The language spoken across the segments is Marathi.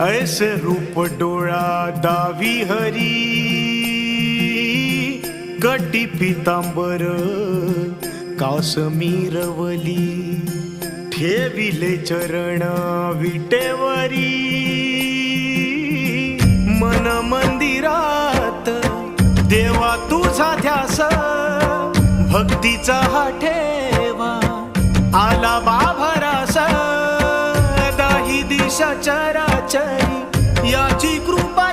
ऐस रूप डोळा दावी हरी कटी पितांबर कासमीरवली ठेविले चरण विटेवरी. मन मंदिरात देवा तुझा ध्यास भक्तीचा हा ठेवा आला बा दाही दिशा याची कृपा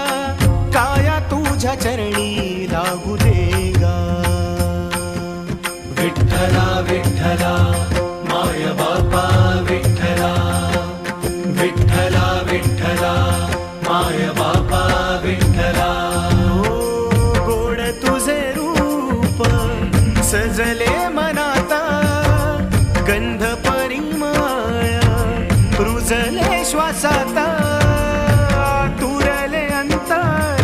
चरणी लागू दे गा विठ्ठला विठ्ठला माय बापा विठ्ठला. विठ्ठला विठ्ठला माय बापा विठ्ठला. गोड तुझे रूप सजले मनात. गंध परिमळ रुजले श्वासात.